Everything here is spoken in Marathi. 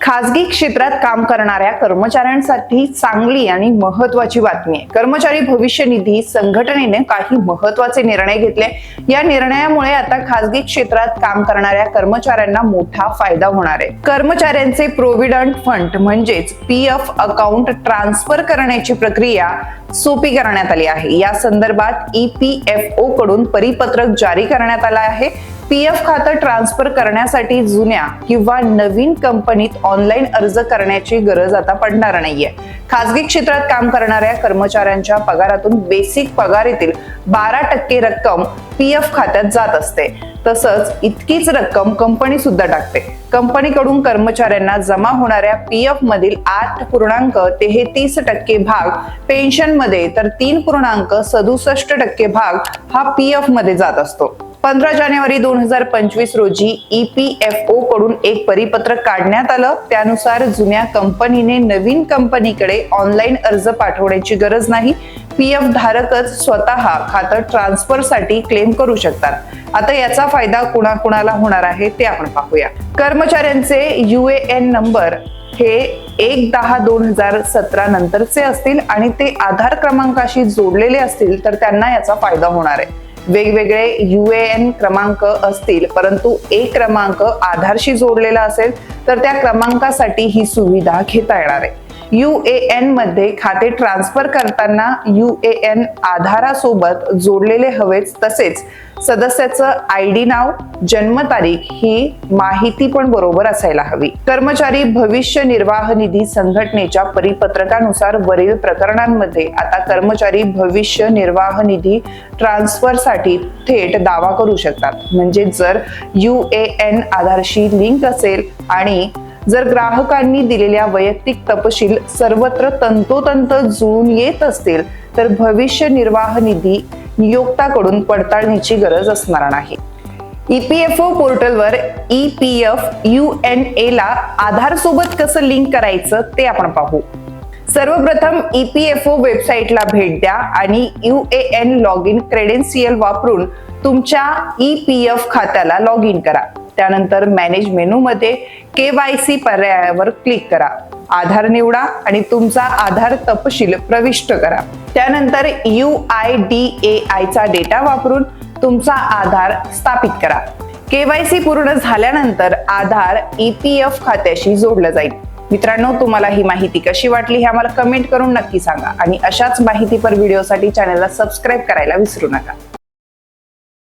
खासगी क्षेत्रात काम करणाऱ्या कर्मचाऱ्यांसाठी चांगली आणि महत्वाची बातमी आहे. कर्मचारी भविष्य निधी संघटनेने काही महत्त्वाचे निर्णय घेतले. या निर्णयामुळे आता खासगी क्षेत्रात काम करणाऱ्या कर्मचाऱ्यांना मोठा फायदा होणार आहे. कर्मचाऱ्यांचे प्रोव्हिडंट फंड म्हणजेच पी एफ अकाउंट ट्रान्सफर करण्याची प्रक्रिया सोपी करण्यात आली आहे. या संदर्भात ई पी एफ ओ कडून परिपत्रक जारी करण्यात आलं आहे. पी एफ खातं ट्रान्सफर करण्यासाठी जुन्या किंवा नवीन कंपनीत ऑनलाईन अर्ज करण्याची गरज आता पडणार नाहीये. खासगी क्षेत्रात काम करणाऱ्या कर्मचाऱ्यांच्या पगारातून बेसिक पगारीतील बारा टक्के रक्कम पी एफ खात्यात जात असते. तसंच इतकीच रक्कम कंपनी सुद्धा टाकते. कंपनीकडून कर्मचाऱ्यांना जमा होणाऱ्या पी एफ मधील आठ पूर्णांक तेहतीस टक्के भाग पेन्शनमध्ये तर तीन पूर्णांक सदुसष्ट टक्के भाग हा पी एफमध्ये जात असतो. पंधरा जानेवारी दोन हजार पंचवीस रोजी ई पी एफ ओ कडून एक परिपत्रक काढण्यात आलं. त्यानुसार जुन्या कंपनीने नवीन कंपनीकडे ऑनलाईन अर्ज पाठवण्याची गरज नाही. पी एफ धारकच स्वतः खातं ट्रान्सफरसाठी क्लेम करू शकतात. आता याचा फायदा कुणाकुणाला होणार आहे ते आपण पाहूया. कर्मचाऱ्यांचे यू ए एन नंबर हे एक दहा दोन हजार सतरा नंतरचे असतील आणि ते आधार क्रमांकाशी जोडलेले असतील तर त्यांना याचा फायदा होणार आहे. वेगवेगळे यू ए एन क्रमांक असतील परंतु एक क्रमांक आधारशी जोडलेला असेल तर त्या क्रमांकासाठी ही सुविधा घेता येणार आहे. यू ए एनमध्ये खाते ट्रान्सफर करताना यू ए एन आधारासोबत जोडलेले हवेच तसेच सदस्याचं आय डी नाव जन्मतारीख ही माहिती पण बरोबर असायला हवी. कर्मचारी भविष्य निर्वाह निधी संघटनेच्या परिपत्रकानुसार वरील प्रकरणांमध्ये आता कर्मचारी भविष्य निर्वाह निधी ट्रान्सफरसाठी थेट दावा करू शकतात. म्हणजे जर यू ए एन आधारशी लिंक असेल आणि जर ग्राहकांनी दिलेल्या वैयक्तिक तपशील सर्वत्र तंतोतंत जुळून येत असतील तर भविष्य निर्वाह निधी नियोक्ताकडून पडताळणीची गरज असणार नाही. ईपीएफओ पोर्टलवर E P F U N A ला आधार सोबत कसं लिंक करायचं ते आपण पाहू. सर्वप्रथम ईपीएफओ वेबसाईटला भेट द्या आणि U A N log in credential वापरून तुमच्या ई पी एफ खात्याला लॉग इन करा. त्यानंतर मॅनेज मेनू मध्ये के वाय सी पर्यायावर क्लिक करा. आधार निवडा आणि तुमचा आधार तपशील प्रविष्ट करा. त्यानंतर यू आय डी ए आयचा डेटा वापरून तुमचा आधार स्थापित करा. केवायसी पूर्ण झाल्यानंतर आधार ई पी एफ खात्याशी जोडलं जाईल. मित्रांनो तुम्हाला ही माहिती कशी वाटली हे आम्हाला कमेंट करून नक्की सांगा. आणि अशाच माहितीपर व्हिडिओसाठी चॅनलला सबस्क्राईब करायला विसरू नका.